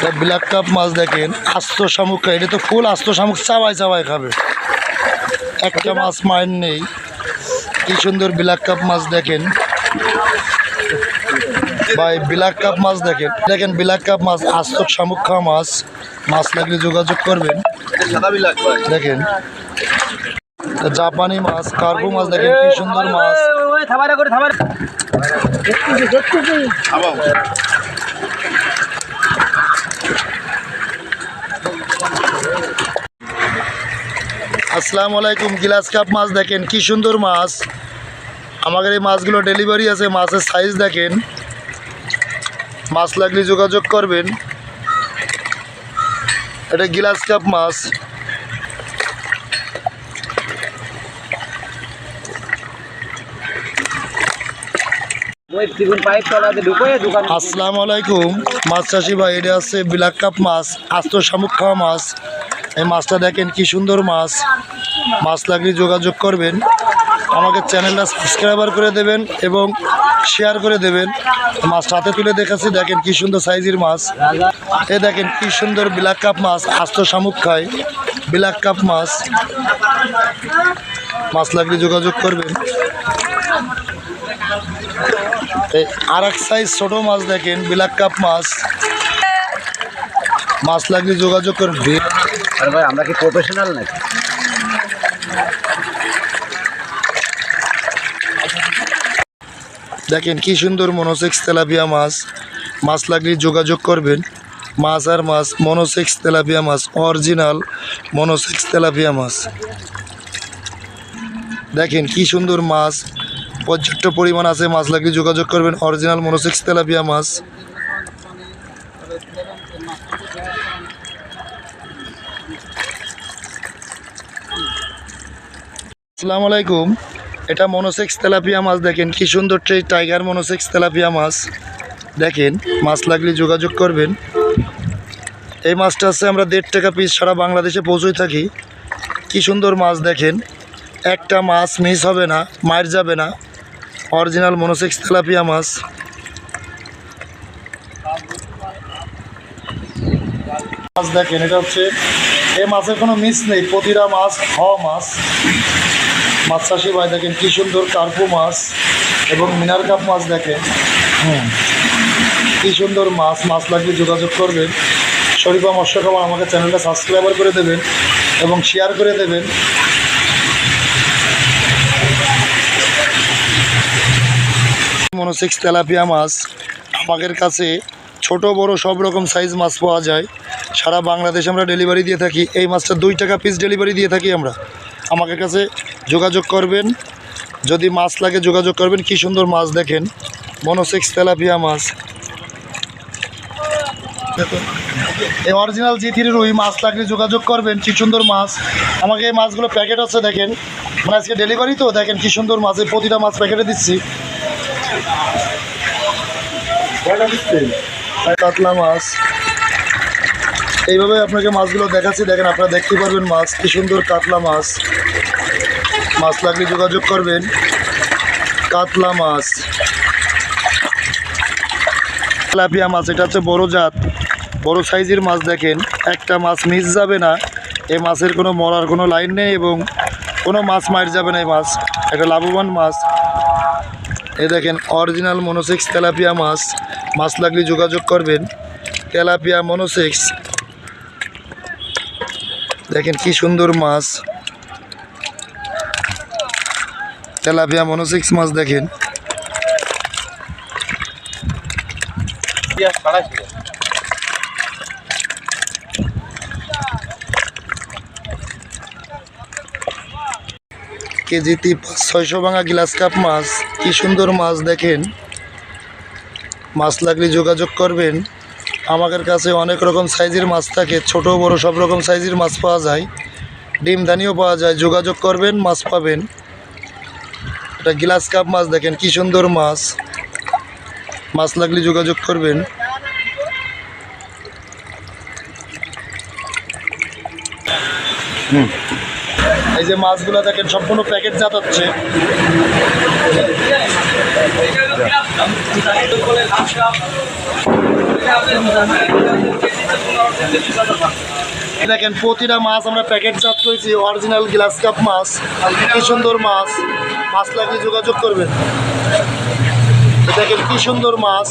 এটা black cup মাছ দেখেন আস্ত শামুক খায়। এটা তো ফুল আস্ত শামুক চাবাই চাবাই খাবে। একটা মাছ মায়ের নেই। কি সুন্দর ব্ল্যাক কাপ মাছ দেখেন। ভাই ব্ল্যাক কাপ মাছ দেখেন। দেখেন ব্ল্যাক কাপ মাছ আস্ত শামুক খাওয়া মাছ। মাছ লাগলে যোগাযোগ করবেন। দেখেন। জাপানি মাছ কার্গো মাছ দেখেন কি সুন্দর মাছ। আসসালামু আলাইকুম, গিলাস কাপ মাছ দেখেন, কি সুন্দর মাছ। আমাদের এই মাছগুলো ডেলিভারি আছে, মাছের সাইজ দেখেন। মাছ লাগলে যোগাযোগ করবেন। এটা গিলাস কাপ মাছ। আসসালামু আলাইকুম, মাছ চাষি ভাই, এটা আছে ব্ল্যাক কাপ মাছ, আস্ত শামুক খাওয়া মাছ। এই মাছটা দেখেন কি সুন্দর মাছ। মাছ লাগলে যোগাযোগ করবেন। আমাকে চ্যানেলটা সাবস্ক্রাইবার করে দেবেন এবং শেয়ার করে দেবেন। মাছটা হাতে তুলে দেখাচ্ছি, দেখেন কি সুন্দর সাইজের মাছ। এ দেখেন কি সুন্দর ব্ল্যাক কাপ মাছ, আস্ত শামুক খায়। ব্ল্যাক কাপ মাছ। মাছ লাগলে যোগাযোগ করবেন। আর এক সাইজ ছোটো মাছ দেখেন, ব্ল্যাক কাপ মাছ। মাছ লাগলে যোগাযোগ করবে আরে ভাই, আমরা কি প্রফেশনাল নাকি? দেখেন কি সুন্দর মনোসেক্স তেলাপিয়া মাছ। মাছ লাগলে যোগাযোগ করবেন। মাছ আর মাছ, মনোসেক্স তেলাপিয়া মাছ, অরিজিনাল মনোসেক্স তেলাপিয়া মাছ। দেখেন কি সুন্দর মাছ। পর্যাপ্ত পরিমাণ আছে, মাছ লাগলে যোগাযোগ করবেন। অরিজিনাল মনোসেক্স তেলাপিয়া মাছ। আসসালামু আলাইকুম। এটা মনোসেক্স তেলাপিয়া মাছ দেখেন, কি সুন্দর ট্রে টাইগার মনোসেক্স তেলাপিয়া মাছ। দেখেন, মাছ লাগলে যোগাযোগ করবেন। এই মাছটা আছে আমরা দেড় টাকা পিস সারা বাংলাদেশে পৌঁছই থাকি। কি সুন্দর মাছ দেখেন। একটা মাছ মিস হবে না, মার যাবে না। অরিজিনাল মনোসেক্স তেলাপিয়া মাছ। মাছ দেখেন, এটা হচ্ছে এই মাছের কোনো মিস নেই, প্রতিটা মাছ খাওয়া মাছ। মাছ চাষি ভাই দেখেন কি সুন্দর কার্পু মাছ এবং মিনার কাপ মাছ দেখেন। হুম। কি সুন্দর মাছ মাছ লাগলে যোগাযোগ করবেন। শরীফা মৎস্য খাবার আমাকে চ্যানেলটা সাবস্ক্রাইবার করে দেবেন এবং শেয়ার করে দেবেন। মনোসিক্স তেলাপিয়া মাছ আমাদের কাছে ছোট বড় সব রকম সাইজ মাছ পাওয়া যায়। সারা বাংলাদেশে আমরা ডেলিভারি দিয়ে থাকি। এই মাছটা দুই টাকা পিস ডেলিভারি দিয়ে থাকি আমরা। আমাদের কাছে যোগাযোগ করবেন। যদি মাছ লাগে যোগাযোগ করবেন কি সুন্দর মাছ দেখেন। মনোসেক্স তেলাপিয়া মাছ। এই অরিজিনাল জি থ্রি রুই মাছ লাগলে যোগাযোগ করবেন কি সুন্দর মাছ। আমাকে এই মাছগুলো প্যাকেট আছে দেখেন। মানে আজকে ডেলিভারি তো দেখেন কি সুন্দর মাছ এই প্রতিটা মাছ প্যাকেটে দিচ্ছি। কাতলা মাছ। এইভাবে আপনাকে মাছগুলো দেখাচ্ছি, দেখেন আপনারা দেখতে পারবেন মাছ, কি সুন্দর কাতলা মাছ। মাছ লাগলে যোগাযোগ করবেন। কাতলা মাছ। তেলাপিয়া মাছ, এটা হচ্ছে বড় জাত। বড় সাইজের মাছ দেখেন, একটা মাছ মিস যাবে না। এই মাছের কোনো মরার কোনো লাইন নেই এবং কোনো মাছ মার যাবে না এই মাছ। একটা লাভবান মাছ। এ দেখেন অরিজিনাল মনোসেক্স তেলাপিয়া মাছ। মাছ লাগলে যোগাযোগ করবেন। তেলাপিয়া মনোসেক্স দেখেন কি সুন্দর মাছ। তেলাপিয়া মনোসিক্স মাছ দেখেন। কেজিতে ছয়শো ভাঙা গ্লাস কাপ মাছ, কি সুন্দর মাছ দেখেন। মাছ লাগলে যোগাযোগ করবেন। আমাদের কাছে অনেক রকম সাইজের মাছ থাকে, ছোট, বড়, সব রকম সাইজের মাছ পাওয়া যায়। ডিম দানিও পাওয়া যায়, যোগাযোগ করবেন, মাছ পাবেন। এটা গ্লাস কাপ মাছ দেখেন, কি সুন্দর মাছ। মাছ লাগলে যোগাযোগ করবেন। এই যে মাছগুলো দেখেন, সম্পূর্ণ প্যাকেট হচ্ছে। দেখেন, প্রতিটা মাছ আমরা প্যাকেট প্যাকেটজাত করেছি অরিজিনাল গ্লাস কাপ মাছ, কি সুন্দর মাছ। মাছ লাগিয়ে যোগাযোগ করবেন। দেখেন, কি সুন্দর মাছ।